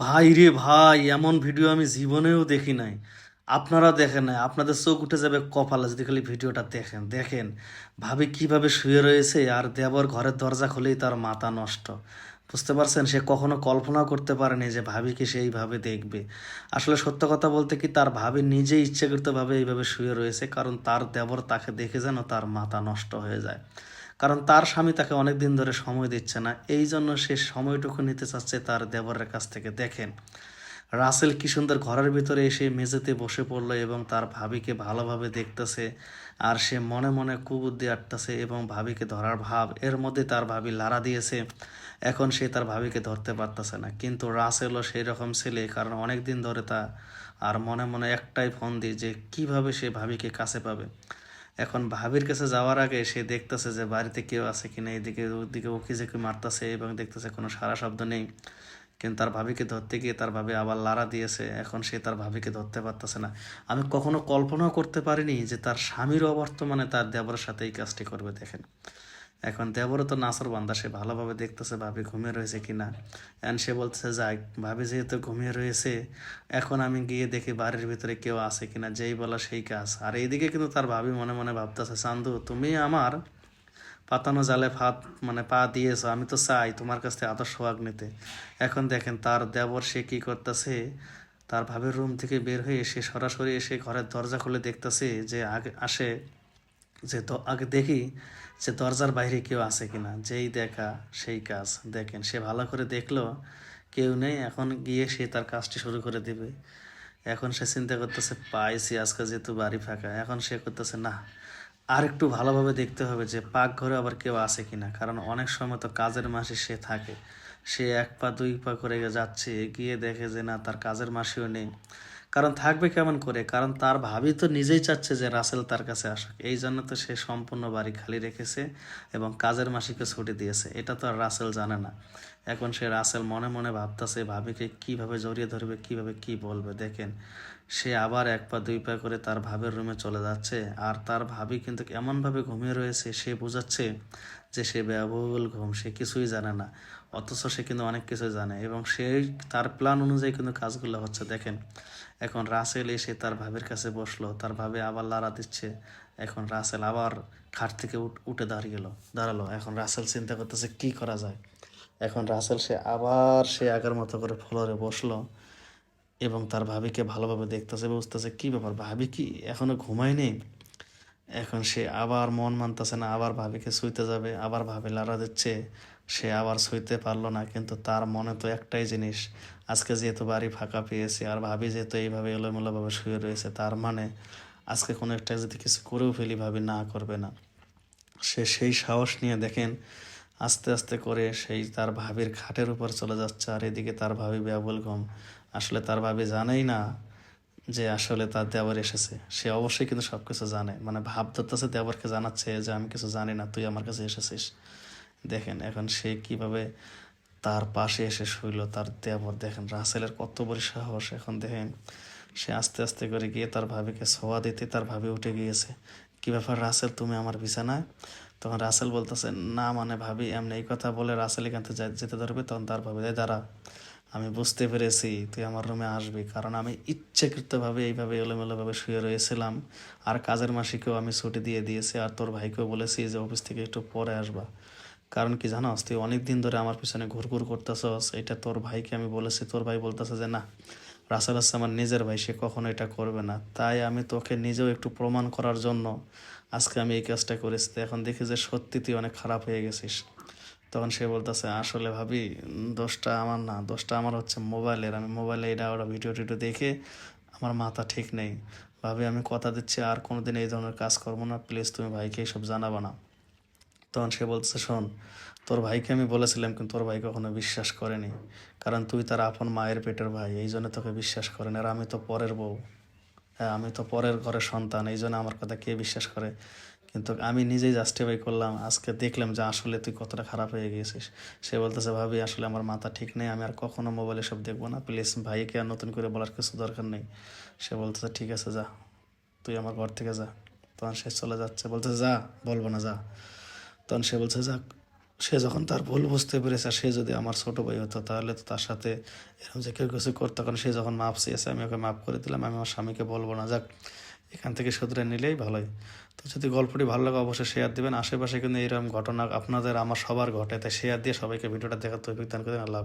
ভাই রে ভাই, এমন ভিডিও আমি জীবনেও দেখি নাই। আপনারা দেখেন নাই, আপনাদের চোখ উঠে যাবে কপালে যদি খালি ভিডিওটা দেখেন দেখেন। ভাবি কীভাবে শুয়ে রয়েছে, আর দেবর ঘরের দরজা খুলেই তার মাথা নষ্ট। বুঝতে পারছেন? সে কখনো কল্পনা করতে পারেনি যে ভাবিকে সে এইভাবে দেখবে। আসলে সত্য কথা বলতে কি, তার ভাবি নিজে ইচ্ছাকৃতভাবে এইভাবে শুয়ে রয়েছে, কারণ তার দেবর তাকে দেখে যেন তার মাথা নষ্ট হয়ে যায়। কারণ তার স্বামী তাকে অনেক দিন ধরে সময় দিচ্ছে না। এই জন্য সে সময়টুকু নিতে চাচ্ছে তার দেবরের কাছ থেকে। দেখেন, রাসেল কি সুন্দর ঘরের ভিতরে এসে মেঝেতে বসে পড়ল এবং তার ভাবিকে ভালোভাবে দেখতেছে আর সে মনে মনে কুবুদ্ধি আটতেছে এবং ভাবিকে ধরার ভাব। এর মধ্যে তার ভাবি লাড়া দিয়েছে। এখন সে তার ভাবিকে ধরতে পারতেছে না। কিন্তু রাসেলও সেই রকম ছেলে, কারণ অনেক দিন ধরে তা আর মনে মনে একটাই ফোন দিই যে কীভাবে সে ভাবিকে কাছে পাবে। এখন ভাবির কাছে যাওয়ার আগে সে দেখতেছে যে বাড়িতে কেউ আছে কিনা এদিকে ওদিকে ওকে যে কেউ মারতেছে এবং দেখতেছে কোনো সারা শব্দ নেই। কিন্তু তার ভাবিকে ধরতে গিয়ে তার ভাবি আবার লাড়া দিয়েছে। এখন সে তার ভাবিকে ধরতে পারতেছে না। আমি কখনো কল্পনাও করতে পারিনি যে তার স্বামীর অবর্তমানে তার দেবরের সাথে এই কাজটি করবে, দেখেন। এখন দেবরও তো নাসর বান্দা, সে ভালোভাবে দেখতেছে ভাবি ঘুমিয়ে রয়েছে কিনা। এন্ড সে বলতেছে, যাই, ভাবি যেহেতু ঘুমিয়ে রয়েছে, এখন আমি গিয়ে দেখি বাড়ির ভিতরে কেউ আছে কিনা, যেই বলা সেই কাজ। আর এইদিকে কিন্তু তার ভাবি মনে মনে ভাবতেছে, চান্দু, তুমি আমার পাতানো জালে ভাত মানে পা দিয়েছ, আমি তো চাই তোমার কাছ থেকে আদর্শ সোহাগ নিতে। এখন দেখেন তার দেবর সে কি করতেছে, তার ভাবের রুম থেকে বের হয়ে এসে সরাসরি এসে ঘরের দরজা খুলে দেখতেছে যে আগে আসে যে আগে দেখি যে দরজার বাইরে কেউ আছে কিনা, যেই দেখা সেই কাজ। দেখেন, সে ভালো করে দেখল, কেউ নেই, এখন গিয়ে সে তার কাজটি শুরু করে দিবে। এখন সে চিন্তা করতেছে, পাইছি, আজকে যেহেতু বাড়ি ফাঁকা। এখন সে করতেছে, না, আর একটু ভালোভাবে দেখতে হবে যে পাকঘরে আবার কেউ আছে কিনা। কারণ অনেক সময় তো কাজের মাসে সে থাকে। সে এক পা, দুই পা করে যাচ্ছে, গিয়ে দেখে যে, না, তার কাজের মাসিও নেই। কারণ থাকবে কেমন করে? কারণ তার ভাবি তো নিজেই চাচ্ছে যে রাসেল তার কাছে আসুক। এই জন্য তো সে সম্পূর্ণ বাড়ি খালি রেখেছে এবং কাজের মাসিকে ছুটি দিয়েছে। এটা তো আর রাসেল জানে না। এখন সে রাসেল মনে মনে ভাবতেছে, ভাবিকে কীভাবে জড়িয়ে ধরবে, কীভাবে কি বলবে? দেখেন, সে আবার এক পা, দুই পা করে তার ভাবের রুমে চলে যাচ্ছে। আর তার ভাবি কিন্তু এমনভাবে ঘুমিয়ে রয়েছে, সে বোঝাচ্ছে যে সে ব্যয়বহুল ঘুম সে কিছুই জানে না, অথচ সে কিন্তু অনেক কিছু জানে এবং সেই তার প্ল্যান অনুযায়ী কিন্তু কাজগুলো হচ্ছে। দেখেন, এখন রাসেল এসে তার ভাবের কাছে বসল, তার ভাবে আবার লাড়া দিচ্ছে, এখন রাসেল আবার খাট থেকে উঠ- দাঁড়িয়ে দাঁড়াল। এখন রাসেল চিন্তা করতেছে, কি করা যায়? এখন রাসেল সে আবার সে আগের মতো করে ফ্লোরে বসল এবং তার ভাবিকে ভালোভাবে দেখতেছে, বুঝতেছে, কি ব্যাপার? ভাবি কি এখনও ঘুমায়নি এখন সে আবার মন মানতেছে না, আবার ভাবিকে শুইতে যাবে, আবার ভাবি লাড়া দিচ্ছে, সে আবার শুইতে পারল না, কিন্তু তার মনে তো একটাই জিনিস, আজকে যেহেতু বাড়ি ফাঁকা পেয়েছে আর ভাবি যেহেতু এইভাবে এলোমেলোভাবে শুয়ে রয়েছে, তার মানে আজকে কোনো একটা যদি কিছু করেও ফেলি ভাবি না করবে না। সে সেই সাহস নিয়ে দেখেন, আস্তে আস্তে করে সেই তার ভাবির খাটের উপর চলে যাচ্ছে আর এদিকে তার ভাবি ব্যাবল ঘুম। আসলে তার ভাবি জানেই না যে আসলে তার দেবর এসেছে। সে অবশ্যই কিন্তু সব কিছু জানে। মানে ভাব ধরতেছে দেবরকে জানাচ্ছে যে, আমি কিছু জানি না, তুই আমার কাছে এসেছিস। দেখেন, এখন সে কীভাবে তার পাশে এসে শুইল, তার দেবর দেখেন, রাসেলের কত বড় সাহস। এখন দেখেন, সে আস্তে আস্তে করে গিয়ে তার ভাবিকে ছোঁয়া দিতে, তার ভাবি উঠে গিয়েছে। কি ব্যাপার রাসেল, তুমি আমার বিছানায়? তখন রাসেল বলতেছে, না মানে ভাবি, এমনি এই কথা বলে রাসেল এখান থেকে যেতে ধরবে, তখন তার ভাবি, "এই দাঁড়া। আমি বুঝতে পেরেছি, তুই আমার রুমে আসবি, কারণ আমি ইচ্ছাকৃতভাবে এইভাবে এলোমেলোভাবে শুয়ে রয়েছিলাম। আর কাজের মাসিকেও আমি ছুটি দিয়ে দিয়েছি, আর তোর ভাইকেও বলেছি যে অফিস থেকে একটু পরে আসবা। কারণ কি জানোস, তুই অনেক দিন ধরে আমার পিছনে ঘুরঘুর করতেছস, এটা তোর ভাইকে আমি বলেছি, তোর ভাই বলতেছে যে, না, রাসেল আমার নিজের ভাই, সে কখনো এটা করবে না। তাই আমি তোকে নিজেও একটু প্রমাণ করার জন্য আজকে আমি এই কাজটা করেছি। এখন দেখি যে সত্যি তুই অনেক খারাপ হয়ে গেছিস। তখন সে বলতেছে, আসলে ভাবি, দোষটা আমার না, দোষটা আমার হচ্ছে মোবাইলের। আমি মোবাইলে এটা ওরা ভিডিও টিডিও দেখে আমার মাথা ঠিক নেই। ভাবি, আমি কথা দিচ্ছি, আর কোনোদিন এই ধরনের কাজ করব না। প্লিজ তুমি ভাইকে এইসব জানাব না। তখন সে বলছে শোন, তোর ভাইকে আমি বলেছিলাম, কিন্তু তোর ভাই কখনো বিশ্বাস করেনি। কারণ তুই তার আপন মায়ের পেটের ভাই, এই জন্য তোকে বিশ্বাস করেন আর আমি তো পরের বউ। হ্যাঁ আমি তো পরের ঘরের সন্তান, এই জন্য আমার কথা কে বিশ্বাস করে? কিন্তু আমি নিজেই জাস্টিফাই করলাম, আজকে দেখলাম যে আসলে তুই কতটা খারাপ হয়ে গিয়েছিস সে বলতেছে, ভাবি, আসলে আমার মাথা ঠিক নেই, আমি আর কখনো মোবাইলে সব দেখব না। প্লিজ ভাইকে আর নতুন করে বলার কিছু দরকার নেই। সে বলতেছে, ঠিক আছে, যা। তুই আমার ঘর থেকে যা। তখন সে চলে যাচ্ছে, বলতেছে, যা, বলব না, যা। তখন সে বলছে, যাক। সে যখন তার ভুল বুঝতে পেরেছে আর সে যদি আমার ছোট ভাই হতো, তাহলে তো তার সাথে এরকম যে কেউ কিছু করতো কারণ সে যখন মাপ চেয়েছে, আমি ওকে মাফ করে দিলাম, আমি আমার স্বামীকে বলব না। যাক এখান থেকে শুধরে নিলেই ভালোই। তো যদি গল্পটি ভালো লাগে অবশ্যই শেয়ার দেবেন। আশেপাশে কিন্তু এরকম ঘটনা আপনাদের, আমার সবার ঘটে। তাই শেয়ার দিয়ে সবাইকে ভিডিওটা দেখার তৌফিক দান করেন। আল্লাহ।